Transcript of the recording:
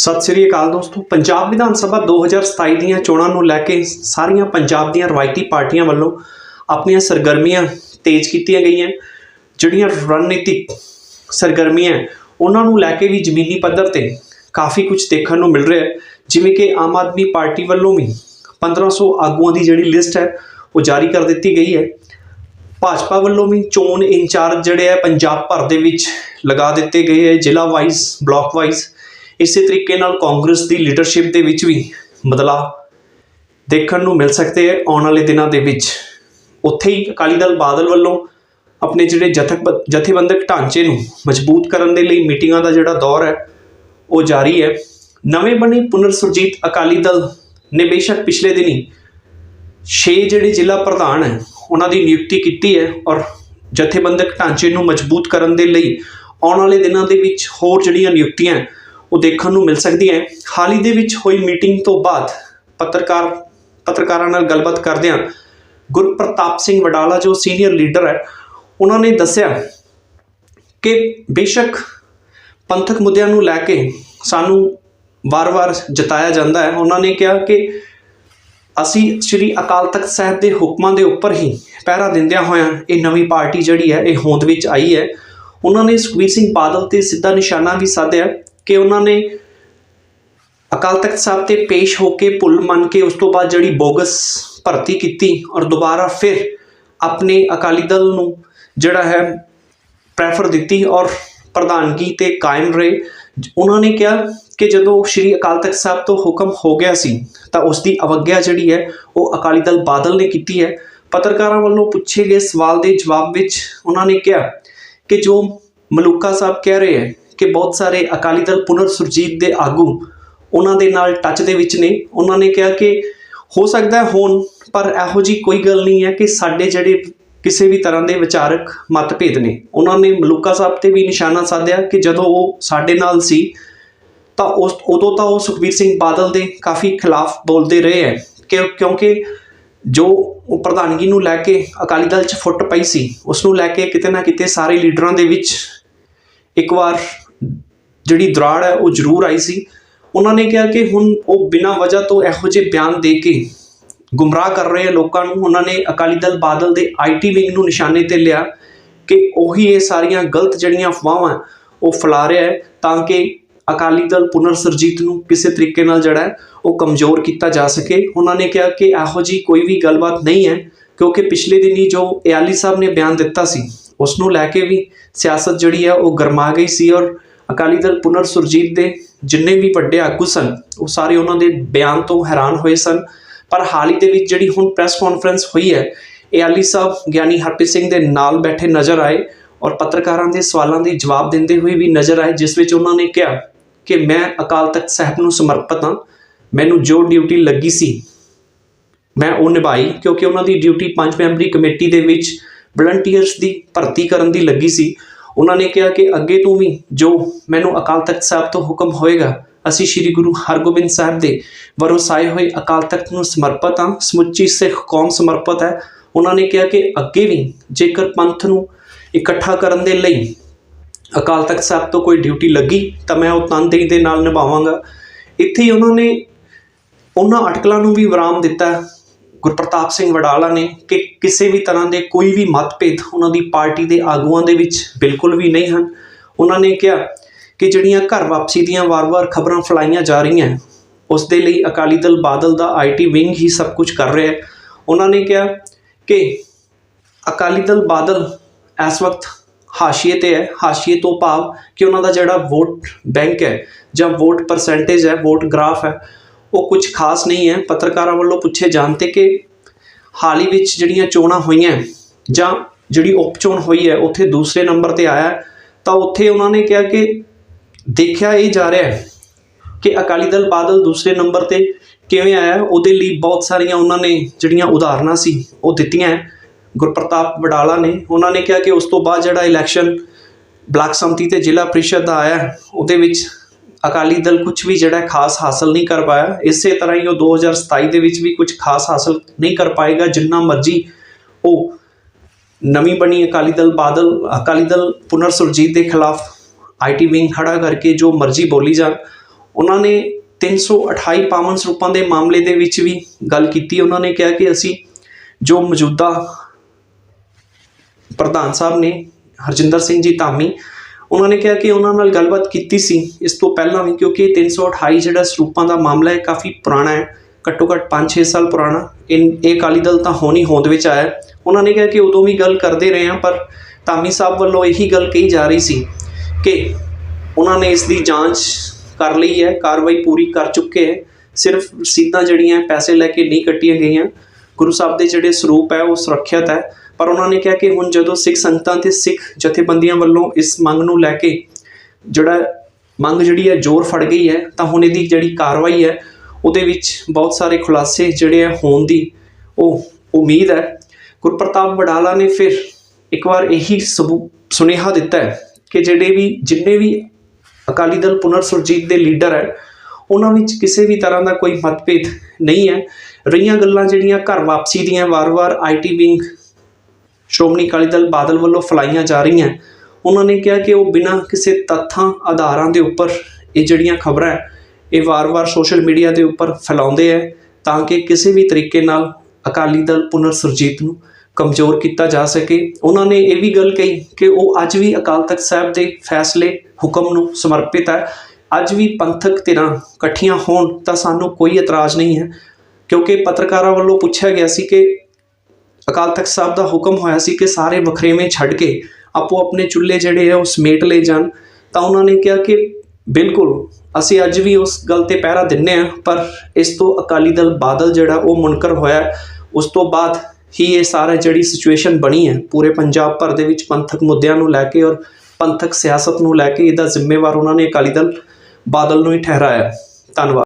ਸਤਿ ਸ੍ਰੀ ਅਕਾਲ ਦੋਸਤੋ। ਪੰਜਾਬ ਵਿਧਾਨ ਸਭਾ 2027 ਦੀਆਂ ਚੋਣਾਂ ਨੂੰ ਲੈ ਕੇ ਸਾਰੀਆਂ ਪੰਜਾਬ ਦੀਆਂ ਰਵਾਇਤੀ ਪਾਰਟੀਆਂ ਵੱਲੋਂ ਆਪਣੀਆਂ ਸਰਗਰਮੀਆਂ ਤੇਜ਼ ਕੀਤੀਆਂ ਗਈਆਂ। ਜਿਹੜੀਆਂ ਰਣਨੀਤਿਕ ਸਰਗਰਮੀਆਂ ਉਹਨਾਂ ਨੂੰ ਲੈ ਕੇ ਵੀ ਜ਼ਮੀਨੀ ਪੱਧਰ ਤੇ ਕਾਫੀ ਕੁਝ ਦੇਖਣ ਨੂੰ ਮਿਲ ਰਿਹਾ ਹੈ। ਜਿਵੇਂ ਕਿ ਆਮ ਆਦਮੀ ਪਾਰਟੀ ਵੱਲੋਂ ਵੀ 1500 ਆਗੂਆਂ ਦੀ ਜਿਹੜੀ ਲਿਸਟ ਹੈ, ਉਹ ਜਾਰੀ ਕਰ ਦਿੱਤੀ ਗਈ ਹੈ। ਭਾਜਪਾ ਵੱਲੋਂ ਵੀ ਚੋਣ ਇੰਚਾਰਜ ਜਿਹੜੇ ਹੈ, ਪੰਜਾਬ ਭਰ ਦੇ ਵਿੱਚ ਲਗਾ ਦਿੱਤੇ ਗਏ ਹੈ, ਜ਼ਿਲ੍ਹਾ ਵਾਈਜ਼, ਬਲਾਕ ਵਾਈਜ਼। ਇਸੇ ਤਰੀਕੇ ਨਾਲ ਕਾਂਗਰਸ ਦੀ ਲੀਡਰਸ਼ਿਪ ਦੇ ਵਿੱਚ ਵੀ ਬਦਲਾਅ ਦੇਖਣ ਨੂੰ ਮਿਲ ਸਕਦੇ ਹੈ ਆਉਣ ਵਾਲੇ ਦਿਨਾਂ ਦੇ ਵਿੱਚ। ਉੱਥੇ ਹੀ ਅਕਾਲੀ ਦਲ ਬਾਦਲ ਵੱਲੋਂ ਆਪਣੇ ਜਿਹੜੇ ਜਥਕ ਜਥੇਬੰਦਕ ਢਾਂਚੇ ਨੂੰ ਮਜ਼ਬੂਤ ਕਰਨ ਦੇ ਲਈ ਮੀਟਿੰਗਾਂ ਦਾ ਜਿਹੜਾ ਦੌਰ ਹੈ, ਉਹ ਜਾਰੀ ਹੈ। ਨਵੇਂ ਬਣੇ ਪੁਨਰ ਸੁਰਜੀਤ ਅਕਾਲੀ ਦਲ ਨੇ ਬੇਸ਼ੱਕ ਪਿਛਲੇ ਦਿਨੀ 6 ਜਿਹੜੇ ਜ਼ਿਲ੍ਹਾ ਪ੍ਰਧਾਨ ਹੈ, ਉਹਨਾਂ ਦੀ ਨਿਯੁਕਤੀ ਕੀਤੀ ਹੈ ਔਰ ਜਥੇਬੰਦਕ ਢਾਂਚੇ ਨੂੰ ਮਜ਼ਬੂਤ ਕਰਨ ਦੇ ਲਈ ਆਉਣ ਵਾਲੇ ਦਿਨਾਂ ਦੇ ਵਿੱਚ ਹੋਰ ਜਿਹੜੀਆਂ ਨਿਯੁਕਤੀਆਂ ਉਹ ਦੇਖਣ ਨੂੰ ਮਿਲ ਸਕਦੀ ਹੈ। ਹਾਲ ਹੀ ਦੇ ਵਿੱਚ ਹੋਈ ਮੀਟਿੰਗ ਤੋਂ ਬਾਅਦ ਪੱਤਰਕਾਰ, ਪੱਤਰਕਾਰਾਂ ਨਾਲ ਗੱਲਬਾਤ ਕਰਦਿਆਂ ਗੁਰਪ੍ਰਤਾਪ ਸਿੰਘ ਵਡਾਲਾ, ਜੋ ਸੀਨੀਅਰ ਲੀਡਰ ਹੈ, ਉਹਨਾਂ ਨੇ ਦੱਸਿਆ ਕਿ ਬੇਸ਼ੱਕ ਪੰਥਕ ਮੁੱਦਿਆਂ ਨੂੰ ਲੈ ਕੇ ਸਾਨੂੰ ਵਾਰ-ਵਾਰ ਜਤਾਇਆ ਜਾਂਦਾ ਹੈ। ਉਹਨਾਂ ਨੇ ਕਿਹਾ ਕਿ ਅਸੀਂ ਸ੍ਰੀ ਅਕਾਲ ਤਖਤ ਸਾਹਿਬ ਦੇ ਹੁਕਮਾਂ ਦੇ ਉੱਪਰ ਹੀ ਪਹਿਰਾ ਦਿੰਦਿਆਂ ਹੋਇਆਂ ਇਹ ਨਵੀਂ ਪਾਰਟੀ ਜਿਹੜੀ ਹੈ, ਇਹ ਹੋਂਦ ਵਿੱਚ ਆਈ ਹੈ। ਉਹਨਾਂ ਨੇ ਸੁਖਬੀਰ ਸਿੰਘ ਬਾਦਲ ਤੇ ਸਿੱਧਾ ਨਿਸ਼ਾਨਾ ਵੀ ਸਾਧਿਆ। ਕਿ ਉਹਨਾਂ ਨੇ ਅਕਾਲ ਤਖਤ ਸਾਹਿਬ ਤੇ ਪੇਸ਼ ਹੋ ਕੇ ਭੁੱਲ ਮੰਨ ਕੇ ਉਸ ਤੋਂ ਬਾਅਦ ਜਿਹੜੀ ਬੋਗਸ ਭਰਤੀ ਕੀਤੀ ਔਰ ਦੁਬਾਰਾ ਫਿਰ ਆਪਣੇ ਅਕਾਲੀ ਦਲ ਨੂੰ ਜਿਹੜਾ ਹੈ ਪ੍ਰੈਫਰ ਦਿੱਤੀ ਔਰ ਪ੍ਰਧਾਨਗੀ ਤੇ ਕਾਇਮ ਰਹੇ। ਉਹਨਾਂ ਨੇ ਕਿਹਾ ਕਿ ਜਦੋਂ ਸ਼੍ਰੀ ਅਕਾਲ ਤਖਤ ਸਾਹਿਬ ਤੋਂ ਹੁਕਮ ਹੋ ਗਿਆ ਸੀ, ਤਾਂ ਉਸ ਦੀ ਅਵਗਿਆ ਜਿਹੜੀ ਹੈ, ਉਹ ਅਕਾਲੀ ਦਲ ਬਾਦਲ ਨੇ ਕੀਤੀ ਹੈ। ਪੱਤਰਕਾਰਾਂ ਵੱਲੋਂ ਪੁੱਛੇ ਗਏ ਸਵਾਲ ਦੇ ਜਵਾਬ ਵਿੱਚ ਉਹਨਾਂ ਨੇ ਕਿਹਾ ਕਿ ਜੋ ਮਲੂਕਾ ਸਾਹਿਬ ਕਹਿ ਰਹੇ ਹੈ ਕਿ ਬਹੁਤ ਸਾਰੇ ਅਕਾਲੀ ਦਲ ਪੁਨਰ ਸੁਰਜੀਤ ਦੇ ਆਗੂ ਉਹਨਾਂ ਦੇ ਨਾਲ ਟੱਚ ਦੇ ਵਿੱਚ ਨੇ। ਉਹਨਾਂ ਨੇ ਕਿਹਾ ਕਿ ਹੋ ਸਕਦਾ ਹੈ ਹੋਣ, ਪਰ ਇਹੋ ਜੀ ਕੋਈ ਗੱਲ ਨਹੀਂ ਹੈ ਕਿ ਸਾਡੇ ਜਿਹੜੇ ਕਿਸੇ ਵੀ ਤਰ੍ਹਾਂ ਦੇ ਵਿਚਾਰਕ ਮਤਭੇਦ ਨੇ। ਉਹਨਾਂ ਨੇ ਮਲੂਕਾ ਸਾਹਿਬ ਤੇ ਵੀ ਨਿਸ਼ਾਨਾ ਸਾਧਿਆ ਕਿ ਜਦੋਂ ਉਹ ਸਾਡੇ ਨਾਲ ਸੀ, ਤਾਂ ਉਸ, ਉਦੋਂ ਤਾਂ ਉਹ ਸੁਖਬੀਰ ਸਿੰਘ ਬਾਦਲ ਦੇ ਕਾਫੀ ਖਿਲਾਫ ਬੋਲਦੇ ਰਹੇ ਹੈ। ਕਿ ਕਿਉਂਕਿ ਜੋ ਪ੍ਰਧਾਨਗੀ ਨੂੰ ਲੈ ਕੇ ਅਕਾਲੀ ਦਲ 'ਚ ਫੁੱਟ ਪਈ ਸੀ ਉਸ ਨੂੰ ਲੈ ਕੇ ਕਿਤੇ ਨਾ ਕਿਤੇ ਸਾਰੇ ਲੀਡਰਾਂ ਦੇ ਵਿੱਚ ਇੱਕ ਵਾਰ ਜਿਹੜੀ ਦਰਾੜ ਹੈ, ਉਹ ਜ਼ਰੂਰ ਆਈ ਸੀ। ਉਹਨਾਂ ਨੇ ਕਿਹਾ ਕਿ ਹੁਣ ਉਹ ਬਿਨਾਂ ਵਜ੍ਹਾ ਤੋਂ ਇਹੋ ਜਿਹੇ ਬਿਆਨ ਦੇ ਕੇ ਗੁੰਮਰਾਹ ਕਰ ਰਹੇ ਆ ਲੋਕਾਂ ਨੂੰ। ਉਹਨਾਂ ਨੇ ਅਕਾਲੀ ਦਲ ਬਾਦਲ ਦੇ ਆਈਟੀ ਵਿੰਗ ਨੂੰ ਨਿਸ਼ਾਨੇ ਤੇ ਲਿਆ ਕਿ ਉਹੀ ਇਹ ਸਾਰੀਆਂ ਗਲਤ ਜਿਹੜੀਆਂ ਅਫਵਾਹਾਂ ਉਹ ਫੈਲਾ ਰਿਹਾ ਹੈ, ਤਾਂ ਕਿ ਅਕਾਲੀ ਦਲ ਪੁਨਰ ਸਰਜੀਤ ਨੂੰ ਕਿਸੇ ਤਰੀਕੇ ਨਾਲ ਜਿਹੜਾ ਉਹ ਕਮਜ਼ੋਰ ਕੀਤਾ ਜਾ ਸਕੇ। ਉਹਨਾਂ ਨੇ ਕਿਹਾ ਕਿ ਇਹੋ ਜੀ ਕੋਈ ਵੀ ਗੱਲਬਾਤ ਨਹੀਂ ਹੈ, ਕਿਉਂਕਿ ਪਿਛਲੇ ਦਿਨੀ ਜੋ ਇਆਲੀ ਸਾਹਿਬ ਨੇ ਬਿਆਨ ਦਿੱਤਾ ਸੀ, ਉਸ ਨੂੰ ਲੈ ਕੇ ਵੀ ਸਿਆਸਤ ਜਿਹੜੀ ਹੈ, ਉਹ ਗਰਮਾ ਗਈ ਸੀ ਔਰ ਅਕਾਲੀ ਦਲ ਪੁਨਰ ਸੁਰਜੀਤ ਦੇ ਜਿੰਨੇ ਵੀ ਵੱਡੇ ਆਗੂ ਸਨ, ਉਹ ਸਾਰੇ ਉਹਨਾਂ ਦੇ ਬਿਆਨ ਤੋਂ ਹੈਰਾਨ ਹੋਏ ਸਨ। ਪਰ ਹਾਲ ਹੀ ਦੇ ਵਿੱਚ ਜਿਹੜੀ ਹੁਣ ਪ੍ਰੈਸ ਕਾਨਫਰੰਸ ਹੋਈ ਹੈ, ਇਹ ਅਲੀ ਸਾਹਿਬ ਗਿਆਨੀ ਹਰਪ੍ਰੀਤ ਸਿੰਘ ਦੇ ਨਾਲ ਬੈਠੇ ਨਜ਼ਰ ਆਏ ਔਰ ਪੱਤਰਕਾਰਾਂ ਦੇ ਸਵਾਲਾਂ ਦੇ ਜਵਾਬ ਦਿੰਦੇ ਹੋਏ ਵੀ ਨਜ਼ਰ ਆਏ, ਜਿਸ ਵਿੱਚ ਉਹਨਾਂ ਨੇ ਕਿਹਾ ਕਿ ਮੈਂ ਅਕਾਲ ਤਖਤ ਸਾਹਿਬ ਨੂੰ ਸਮਰਪਿਤ ਹਾਂ। ਮੈਨੂੰ ਜੋ ਡਿਊਟੀ ਲੱਗੀ ਸੀ, ਮੈਂ ਉਹ ਨਿਭਾਈ ਕਿਉਂਕਿ ਉਹਨਾਂ ਦੀ ਡਿਊਟੀ ਪੰਜ ਮੈਂਬਰੀ ਕਮੇਟੀ ਦੇ ਵਿੱਚ ਵਲੰਟੀਅਰਸ ਦੀ ਭਰਤੀ ਕਰਨ ਦੀ ਲੱਗੀ ਸੀ। ਉਹਨਾਂ ਨੇ ਕਿਹਾ ਕਿ ਅੱਗੇ ਤੋਂ ਵੀ ਜੋ ਮੈਨੂੰ ਅਕਾਲ ਤਖਤ ਸਾਹਿਬ ਤੋਂ ਹੁਕਮ ਹੋਏਗਾ, ਅਸੀਂ ਸ੍ਰੀ ਗੁਰੂ ਹਰਗੋਬਿੰਦ ਸਾਹਿਬ ਦੇ ਵਰਸਾਏ ਹੋਏ ਅਕਾਲ ਤਖਤ ਨੂੰ ਸਮਰਪਿਤ ਹਾਂ। ਸਮੁੱਚੀ ਸਿੱਖ ਕੌਮ ਸਮਰਪਿਤ ਹੈ। ਉਹਨਾਂ ਨੇ ਕਿਹਾ ਕਿ ਅੱਗੇ ਵੀ ਜੇਕਰ ਪੰਥ ਨੂੰ ਇਕੱਠਾ ਕਰਨ ਦੇ ਲਈ ਅਕਾਲ ਤਖਤ ਸਾਹਿਬ ਤੋਂ ਕੋਈ ਡਿਊਟੀ ਲੱਗੀ, ਤਾਂ ਮੈਂ ਉਹ ਤਨਦੇਹੀ ਦੇ ਨਾਲ ਨਿਭਾਵਾਂਗਾ। ਇੱਥੇ ਹੀ ਉਹਨਾਂ ਨੇ ਉਹਨਾਂ ਅਟਕਲਾਂ ਨੂੰ ਵੀ ਵਿਰਾਮ ਦਿੱਤਾ। ਗੁਰਪ੍ਰਤਾਪ ਸਿੰਘ ਵਡਾਲਾ ਨੇ ਕਿ ਕਿਸੇ ਵੀ ਤਰ੍ਹਾਂ ਦੇ ਕੋਈ ਵੀ ਮਤਭੇਦ ਉਹਨਾਂ ਦੀ ਪਾਰਟੀ ਦੇ ਆਗੂਆਂ ਦੇ ਵਿੱਚ ਬਿਲਕੁਲ ਵੀ ਨਹੀਂ ਹਨ। ਉਹਨਾਂ ਨੇ ਕਿਹਾ ਕਿ ਜਿਹੜੀਆਂ ਘਰ ਵਾਪਸੀ ਦੀਆਂ ਵਾਰ-ਵਾਰ ਖਬਰਾਂ ਫਲਾਈਆਂ ਜਾ ਰਹੀਆਂ ਉਸ ਦੇ ਲਈ ਅਕਾਲੀ ਦਲ ਬਾਦਲ ਦਾ ਆਈਟੀ ਵਿੰਗ ਹੀ ਸਭ ਕੁਝ ਕਰ ਰਿਹਾ ਹੈ। ਉਹਨਾਂ ਨੇ ਕਿਹਾ ਕਿ ਅਕਾਲੀ ਦਲ ਬਾਦਲ ਇਸ ਵਕਤ ਹਾਸ਼ੀਏ ਤੇ ਹੈ। ਹਾਸ਼ੀਏ ਤੋਂ ਭਾਵ ਕਿ ਉਹਨਾਂ ਦਾ ਜਿਹੜਾ ਵੋਟ ਬੈਂਕ ਹੈ ਜਾਂ ਵੋਟ ਪਰਸੈਂਟੇਜ ਹੈ, ਵੋਟ ਗ੍ਰਾਫ ਹੈ ਉਹ ਕੁਝ ਖਾਸ ਨਹੀਂ ਹੈ। ਪੱਤਰਕਾਰਾਂ ਵੱਲੋਂ ਪੁੱਛੇ ਜਾਣ ਤੇ ਕਿ ਹਾਲ ਹੀ ਵਿੱਚ ਜਿਹੜੀਆਂ ਚੋਣਾਂ ਹੋਈਆਂ ਜਾਂ ਜਿਹੜੀ ਉਪ ਚੋਣ ਹੋਈ ਹੈ, ਉੱਥੇ ਦੂਸਰੇ ਨੰਬਰ ਤੇ ਆਇਆ ਤਾਂ ਉੱਥੇ ਉਹਨਾਂ ਨੇ ਕਿਹਾ ਕਿ ਦੇਖਿਆ ਇਹ ਜਾ ਰਿਹਾ ਹੈ ਕਿ ਅਕਾਲੀ ਦਲ ਬਾਦਲ ਦੂਸਰੇ ਨੰਬਰ ਤੇ ਕਿਵੇਂ ਆਇਆ ਉਹਦੇ ਲਈ ਬਹੁਤ ਸਾਰੀਆਂ ਉਹਨਾਂ ਨੇ ਜਿਹੜੀਆਂ ਉਦਾਹਰਨਾਂ ਸੀ, ਉਹ ਦਿੱਤੀਆਂ ਗੁਰਪ੍ਰਤਾਪ ਵਡਾਲਾ ਨੇ, ਉਹਨਾਂ ਨੇ ਕਿਹਾ ਕਿ ਉਸ ਤੋਂ ਬਾਅਦ ਜਿਹੜਾ ਇਲੈਕਸ਼ਨ ਬਲਾਕ ਸੰਮਤੀ ਤੇ ਜ਼ਿਲ੍ਹਾ ਪ੍ਰੀਸ਼ਦ ਦਾ ਆਇਆ ਉਹਦੇ ਵਿੱਚ ਅਕਾਲੀ ਦਲ ਕੁਝ ਵੀ ਜਿਹੜਾ ਖਾਸ ਹਾਸਲ ਨਹੀਂ ਕਰ ਪਾਇਆ। ਇਸੇ ਤਰ੍ਹਾਂ ਹੀ ਉਹ 2027 ਦੇ ਵਿੱਚ ਵੀ ਕੁਝ ਖਾਸ ਹਾਸਲ ਨਹੀਂ ਕਰ ਪਾਏਗਾ, ਜਿੰਨਾ ਮਰਜ਼ੀ ਉਹ ਨਵੀਂ ਬਣੀ ਅਕਾਲੀ ਦਲ ਬਾਦਲ, ਅਕਾਲੀ ਦਲ ਪੁਨਰ ਸੁਰਜੀਤ ਦੇ ਖਿਲਾਫ ਆਈਟੀ ਵਿੰਗ ਖੜਾ ਕਰਕੇ ਜੋ ਮਰਜ਼ੀ ਬੋਲੀ ਜਾਣ। ਉਹਨਾਂ ਨੇ 328 ਪਾਵਨ ਸਰੂਪਾਂ ਦੇ ਮਾਮਲੇ ਦੇ ਵਿੱਚ ਵੀ ਗੱਲ ਕੀਤੀ। ਉਹਨਾਂ ਨੇ ਕਿਹਾ ਕਿ ਅਸੀਂ ਜੋ ਮੌਜੂਦਾ ਪ੍ਰਧਾਨ ਸਾਹਿਬ ਨੇ ਹਰਜਿੰਦਰ ਸਿੰਘ ਜੀ ਧਾਮੀ ਉਹਨਾਂ ਨੇ ਕਿਹਾ ਕਿ ਉਹਨਾਂ ਨਾਲ ਗੱਲਬਾਤ ਕੀਤੀ ਸੀ ਇਸ ਤੋਂ ਪਹਿਲਾਂ ਵੀ, ਕਿਉਂਕਿ ਇਹ 328 ਜਿਹੜਾ ਸਰੂਪਾਂ ਦਾ ਮਾਮਲਾ ਹੈ ਕਾਫੀ ਪੁਰਾਣਾ ਹੈ, ਘੱਟੋ ਘੱਟ 5-6 ਸਾਲ ਪੁਰਾਣਾ। ਇਹ ਇਹ ਅਕਾਲੀ ਦਲ ਤਾਂ ਹੋਣੀ ਹੋਂਦ ਵਿੱਚ ਆਇਆ ਉਹਨਾਂ ਨੇ ਕਿਹਾ ਕਿ ਉਦੋਂ ਵੀ ਗੱਲ ਕਰਦੇ ਰਹੇ ਹਾਂ, ਪਰ ਧਾਮੀ ਸਾਹਿਬ ਵੱਲੋਂ ਇਹੀ ਗੱਲ ਕਹੀ ਜਾ ਰਹੀ ਸੀ ਕਿ ਉਹਨਾਂ ਨੇ ਇਸ ਦੀ ਜਾਂਚ ਕਰ ਲਈ ਹੈ, ਕਾਰਵਾਈ ਪੂਰੀ ਕਰ ਚੁੱਕੇ ਹੈ। ਸਿਰਫ ਰਸੀਦਾਂ ਜਿਹੜੀਆਂ, ਪੈਸੇ ਲੈ ਕੇ ਨਹੀਂ ਕੱਟੀਆਂ ਗਈਆਂ। ਗੁਰੂ ਸਾਹਿਬ ਦੇ ਜਿਹੜੇ ਸਰੂਪ ਹੈ, ਉਹ ਸੁਰੱਖਿਅਤ ਹੈ। ਪਰ ਉਹਨਾਂ ਨੇ ਕਿਹਾ ਕਿ ਹੁਣ ਜਦੋਂ ਸਿੱਖ ਸੰਗਤਾਂ ਤੇ ਸਿੱਖ ਜਥੇਬੰਦੀਆਂ ਵੱਲੋਂ ਇਸ ਮੰਗ ਨੂੰ ਲੈ ਕੇ ਜਿਹੜਾ ਮੰਗ ਜਿਹੜੀ ਹੈ ਜ਼ੋਰ ਫੜ ਗਈ ਹੈ, ਤਾਂ ਹੁਣ ਇਹਦੀ ਜਿਹੜੀ ਕਾਰਵਾਈ ਹੈ, ਉਹਦੇ ਵਿੱਚ ਬਹੁਤ ਸਾਰੇ ਖੁਲਾਸੇ ਜਿਹੜੇ ਆ ਹੋਣ ਦੀ ਉਹ ਉਮੀਦ ਹੈ। ਗੁਰਪ੍ਰਤਾਪ ਵਡਾਲਾ ਨੇ ਫਿਰ ਇੱਕ ਵਾਰ ਇਹੀ ਸਬੂ, ਸੁਨੇਹਾ ਦਿੱਤਾ ਹੈ ਕਿ ਜਿਹੜੇ ਵੀ, ਜਿੰਨੇ ਵੀ ਅਕਾਲੀ ਦਲ ਪੁਨਰ ਸੁਰਜੀਤ ਦੇ ਲੀਡਰ ਹੈ, ਉਹਨਾਂ ਵਿੱਚ ਕਿਸੇ ਵੀ ਤਰ੍ਹਾਂ ਦਾ ਕੋਈ ਮਤਭੇਦ ਨਹੀਂ ਹੈ। ਰਹੀਆਂ ਗੱਲਾਂ ਜਿਹੜੀਆਂ ਘਰ ਵਾਪਸੀ ਦੀਆਂ ਵਾਰ-ਵਾਰ ਆਈਟੀ ਵਿੰਗ ਸ਼੍ਰੋਮਣੀ ਅਕਾਲੀ ਦਲ ਬਾਦਲ ਵੱਲੋਂ ਫਲਾਈਆਂ ਜਾ ਰਹੀਆਂ। ਉਹਨਾਂ ਨੇ ਕਿਹਾ ਕਿ ਉਹ ਬਿਨਾਂ ਕਿਸੇ ਤੱਥਾਂ, ਆਧਾਰਾਂ ਦੇ ਉੱਪਰ ਇਹ ਜਿਹੜੀਆਂ ਖਬਰਾਂ ਇਹ ਵਾਰ-ਵਾਰ ਸੋਸ਼ਲ ਮੀਡੀਆ ਦੇ ਉੱਪਰ ਫੈਲਾਉਂਦੇ ਹੈ ਤਾਂ ਕਿ ਕਿਸੇ ਵੀ ਤਰੀਕੇ ਨਾਲ ਅਕਾਲੀ ਦਲ ਪੁਨਰ ਸੁਰਜੀਤ ਨੂੰ ਕਮਜ਼ੋਰ ਕੀਤਾ ਜਾ ਸਕੇ। ਉਹਨਾਂ ਨੇ ਇਹ ਵੀ ਗੱਲ ਕਹੀ ਕਿ ਉਹ ਅੱਜ ਵੀ ਅਕਾਲ ਤਖਤ ਸਾਹਿਬ ਦੇ ਫੈਸਲੇ, ਹੁਕਮ ਨੂੰ ਸਮਰਪਿਤ ਹੈ। ਅੱਜ ਵੀ ਪੰਥਕ ਧਿਰਾਂ ਇਕੱਠੀਆਂ ਹੋਣ ਤਾਂ ਸਾਨੂੰ ਕੋਈ ਇਤਰਾਜ਼ ਨਹੀਂ ਹੈ, ਕਿਉਂਕਿ ਪੱਤਰਕਾਰਾਂ ਵੱਲੋਂ ਪੁੱਛਿਆ ਗਿਆ ਸੀ ਕਿ ਅਕਾਲ ਤਖਤ ਸਾਹਿਬ ਦਾ ਹੁਕਮ ਹੋਇਆ ਸੀ ਕਿ ਸਾਰੇ ਵਖਰੇਵੇਂ ਛੱਡ ਕੇ ਆਪੋ ਆਪਣੇ ਚੁੱਲ੍ਹੇ ਜਿਹੜੇ ਆ ਉਹ ਸਮੇਟ ਲੈ ਜਾਣ। ਤਾਂ ਉਹਨਾਂ ਨੇ ਕਿਹਾ ਕਿ ਬਿਲਕੁਲ, ਅਸੀਂ ਅੱਜ ਵੀ ਉਸ ਗੱਲ ਤੇ ਪਹਿਰਾ ਦਿੰਨੇ ਆ, ਪਰ ਇਸ ਤੋਂ ਅਕਾਲੀ ਦਲ ਬਾਦਲ ਜਿਹੜਾ ਉਹ ਮੁਨਕਰ ਹੋਇਆ ਉਸ ਤੋਂ ਬਾਅਦ ਹੀ ਇਹ ਸਾਰਾ ਜਿਹੜੀ ਸਿਚੁਏਸ਼ਨ ਬਣੀ ਹੈ, ਪੂਰੇ ਪੰਜਾਬ ਭਰ ਦੇ ਵਿੱਚ ਪੰਥਕ ਮੁੱਦਿਆਂ ਨੂੰ ਲੈ ਕੇ ਔਰ ਪੰਥਕ ਸਿਆਸਤ ਨੂੰ ਲੈ ਕੇ ਇਹਦਾ ਜ਼ਿੰਮੇਵਾਰ ਉਹਨਾਂ ਨੇ ਅਕਾਲੀ ਦਲ ਬਾਦਲ ਨੂੰ ਹੀ ਠਹਿਰਾਇਆ ਧੰਨਵਾਦ।